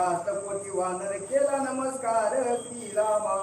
कास पोटी वानर केला नमस्कार श्रीरामा.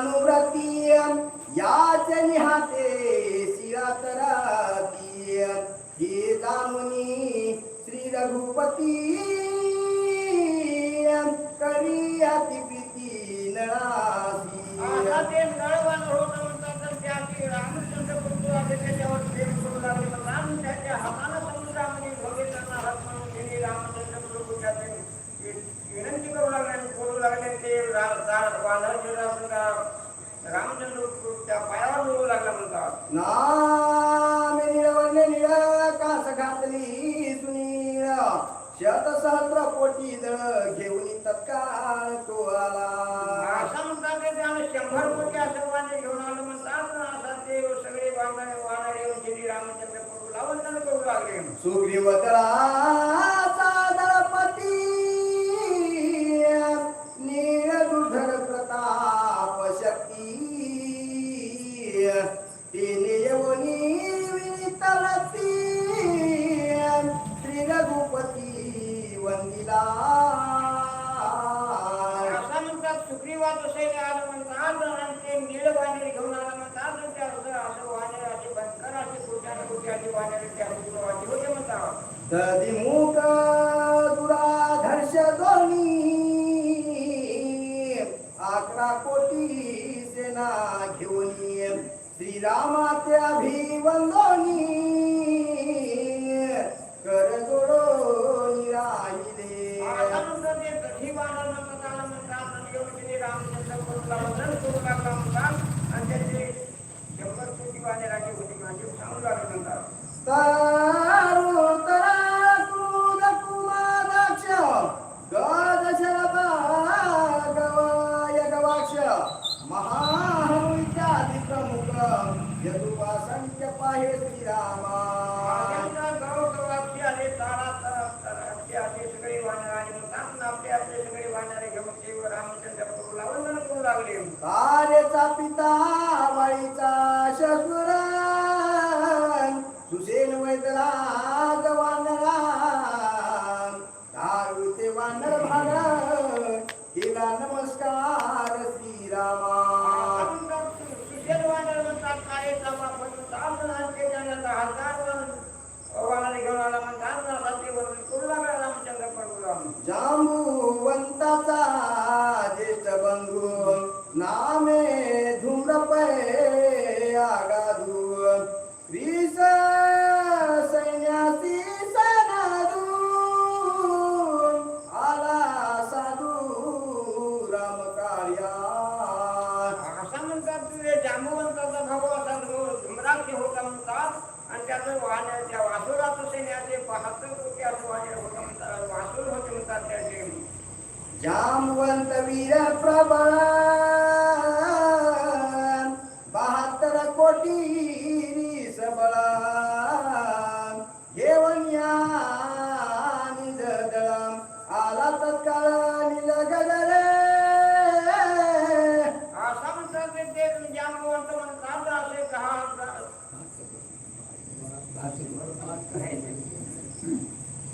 अनुव्रतीय याच निहाते again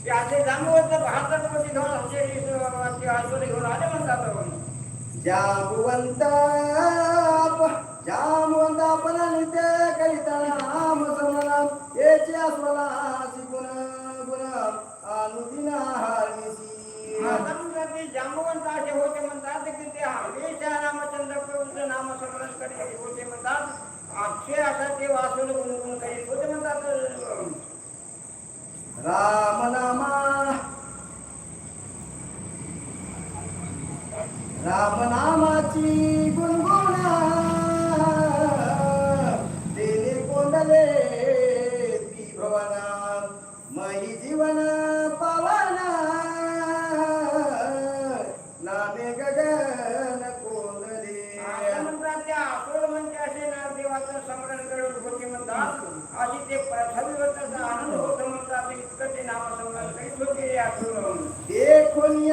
ते जामवंत भारतामध्ये घेऊन घेऊन आले म्हणतात जांबूवंत जांबूवंत आपण नित्य करीता नाम असे होते म्हणतात ते हमेश रामचंद्र नाम स्मरण करीत होते म्हणतात. अक्षय असा ते वाचून करीत होते म्हणतात. रा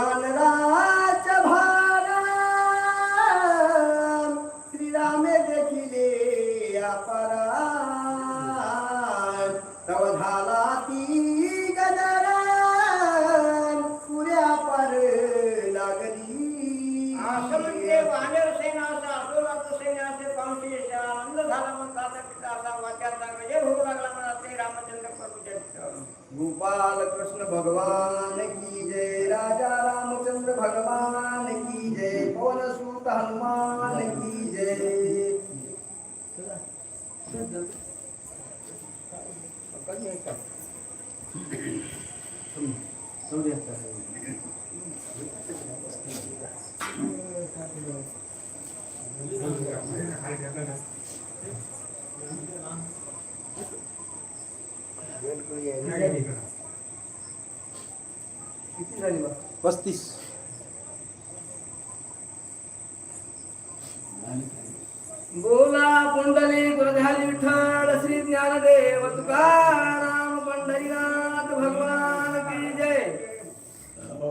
Wala na पस्तीस। बोला पुंडली गुरधारी विठ्ठल श्री ज्ञानदेव तुकाराम पंडरीनाथ भगवान की जय।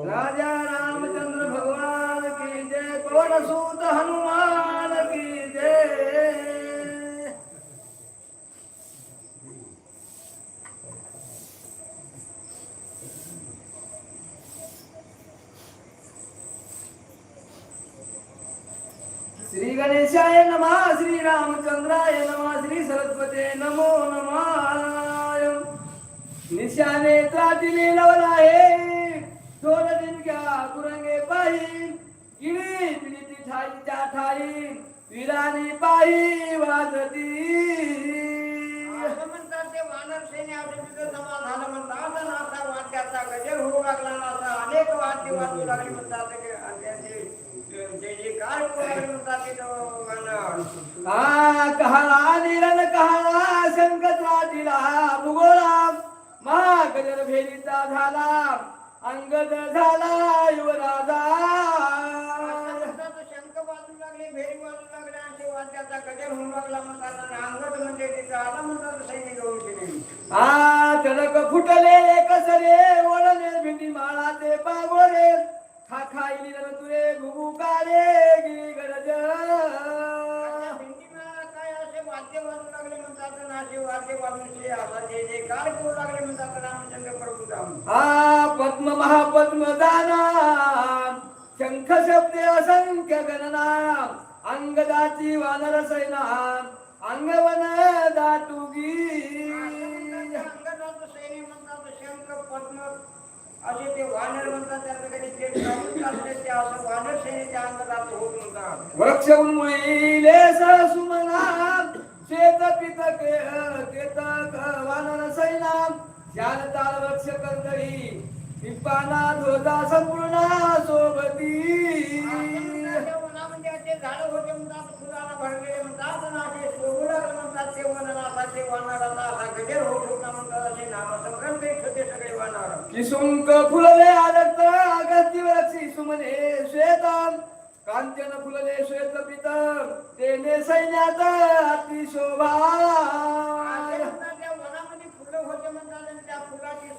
राजा सूत हनुमान की जय। श्री गणेशाय नमः श्री रामचंद्राय नमा श्री सरस्वते नमो नमाय निशाने त्रातील लवला हे दोन दिन क्या कुरंगे पाहिजे। ठाई विरानी पाही वाजती. म्हणतात ते वानर जमा झालं म्हणतात. वाद्याचा गजर होऊ लागला अनेक वाद्य वाजू लागले म्हणतात त्यांचे काय म्हणतात. हा कहाला कहाला भूगोळा महागजर भेलीचा झाला अंगद झाला युवराजा म्हणतात शंख वाजू लागले भेरी वाजू लागले आणि ते वाद्याचा गजर होऊ लागला म्हणतात म्हणजे आला म्हणतात सैनिक होऊन आ तडक फुटले कसरे ओढले भिंडी माळाचे पागोरे. खा खाईली रन तुरे घुगू कारे गिरी गरज. भिंतीला काय असे वाद्य वाजू लागले म्हणतात असे वाद्य वाजून अंगदाची वानर सैना अंगवन दाटुगी. पद्म असे ते वानर म्हणतात ते असं वानर होत म्हणतात वृक्ष उन्मुळी सुमना शेत पितक केतक वानर सैना शान ताल वृक्ष कंदळी पिप्पाना ध्वजा संपूर्ण सोबती. झाडं होते म्हणतात फुलाला भरलेले म्हणतात असे शोभू लागले म्हणतात ते वन असा ते वानराचा असा गजर होत होता म्हणतात असे नामसंग्रम करीत होते सगळे वानर किशुंक फुलले आदत्त अगस्ती वृक्षी सुमने श्वेत कांचन फुलले श्वेत पित तेने सैन्यात अतिशोभा. त्या वनामध्ये फुलं होते म्हणतात त्या फुलाची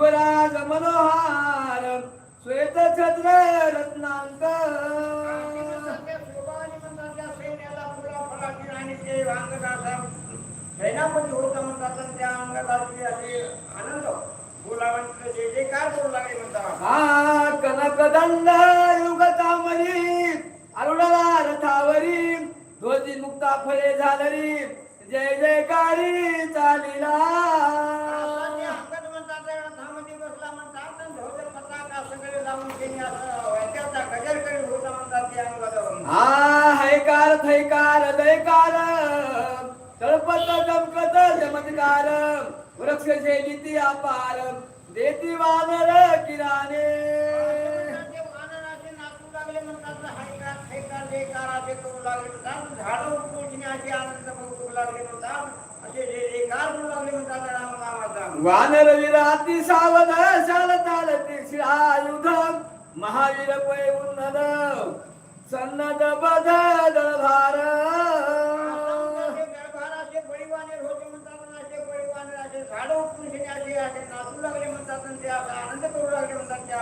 युवराज मनोहार श्वेत छत्र रत्नांक त्या म्हणतात त्या सैन्याला होता म्हणतात त्या अंगदाची असे आनंद बोलावंत जे जे काय करू लागले म्हणतात हा कनक युगतामरी अरुणला रथावरी ध्वजी मुक्ता फळे झालरी जय जयकारी चालिला ते अंगद म्हणतात त्या रथामध्ये बसला म्हणतात आणि ध्वज पताका सगळे लावून त्यांनी असं वाद्याचा गजर करीत हा हैकार थैकार दैकार तळपत चमकत चमत्कार वृक्ष शैलीती अपार. देती वानर किराने ते वानराचे नाचू लागले म्हणतात हायकार थैकार देकार असे करू लागले म्हणतात. झाडं उपटून असे आनंद बघू लागले म्हणतात. असे जे जे कार करू लागले म्हणतात राम नामाचा वानर वीर अति सावध शाल चालते शिळायुध महावीर पै उन्नद सन्नद बध भार. असे गळभाराचे नाचू लागले म्हणतात आनंद करू लागले म्हणतात त्या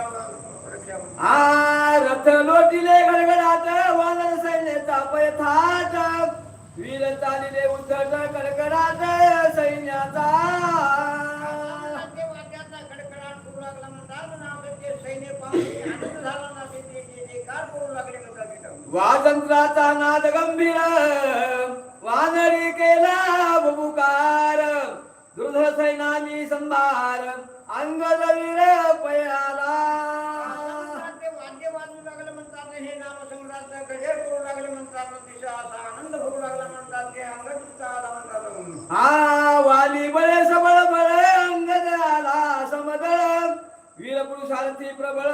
रथ लोटिले गडगडात वादन सैन्याचा पय थाट वीर चालिले उद्धट कडकडाट सैन्याचा. करू लागला म्हणतात सैन्य पाहून आनंद झाला वाजंत्राचा नाद गंभीर वानरी केला बबुकार. दृढ सैनानी संभार अंग जरीर पयाला हे नाम करू लागले म्हणतात आनंद लागला म्हणतात वाली बळे सबळ बळ अंग आला समदळ. वीर पुरुषार्थी प्रबळ.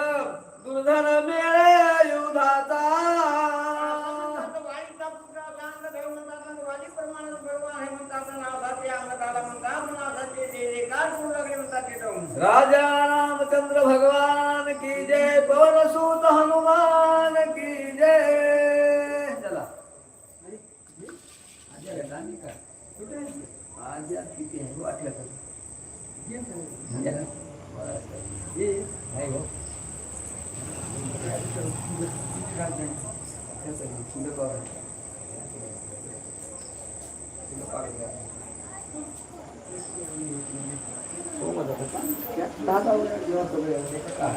दुर्धन मेळे युधाचा आता Şimdi bakın. Şimdi bakın. Olmadı efendim. Daha da yoğun tabii. Ah.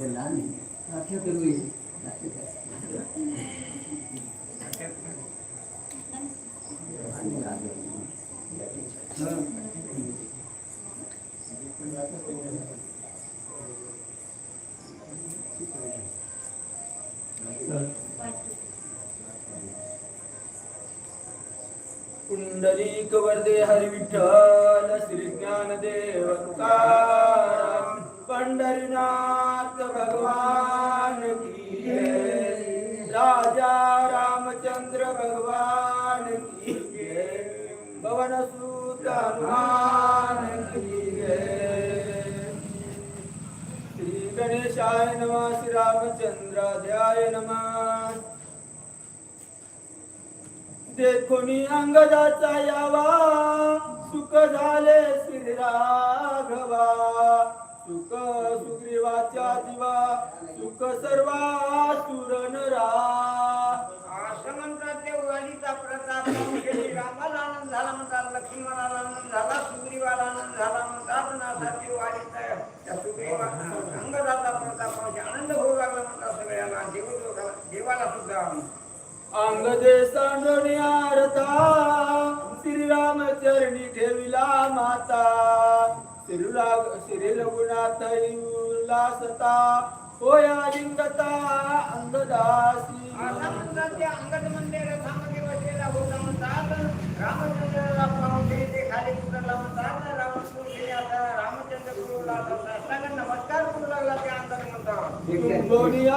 Belani. Rakyat dulu ya. Rakyat. Pundalik वरदे हरी विठ्ठल श्री ज्ञानदेव तुकाराम पंढरीनाथ भगवान की राजा रामचंद्र भगवान की भवन पवन सूत हनुमान की श्री गणेशाय नमः श्री रामचंद्राध्याय नमः. देखुनी अंगदाचा यावा? सुख झाले श्री राघवा सुख सुग्रीवाच्या दिवा सुख सर्वा सुर नरा असं म्हणतात ते वालीचा प्रताप पाहून गेली. रामाला आनंद झाला म्हणतात लक्ष्मणाला आनंद झाला सुग्रीवाला आनंद झाला म्हणतात नाथाची वालीचा त्या सुग्रीवा अंगदाचा प्रताप पाहून आनंद होऊ लागला म्हणतात सगळ्यांना देव देवाला सुद्धा अंगदे सांडोनी आरता. श्रीराम चरणी ठेविला माता. श्रीराग श्री रघुनाथ उल्हासता. होया लिंगता अंगदासी. अंगद मंदिर रथामध्ये बसलेला होता म्हणतात रामचंद्राला पाहून ते ते खाली उतरला म्हणतात रामकृष्ण आता रामचंद्र गुरुला नमस्कार करू लागला ते अंगद म्हणतात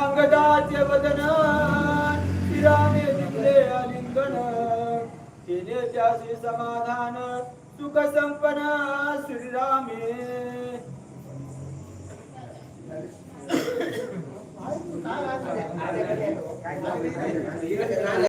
अंगदाचे वदन. श्रीरामे दिले आलिंगन. केले त्याचे समाधान सुख संपन्न श्रीरामे. काय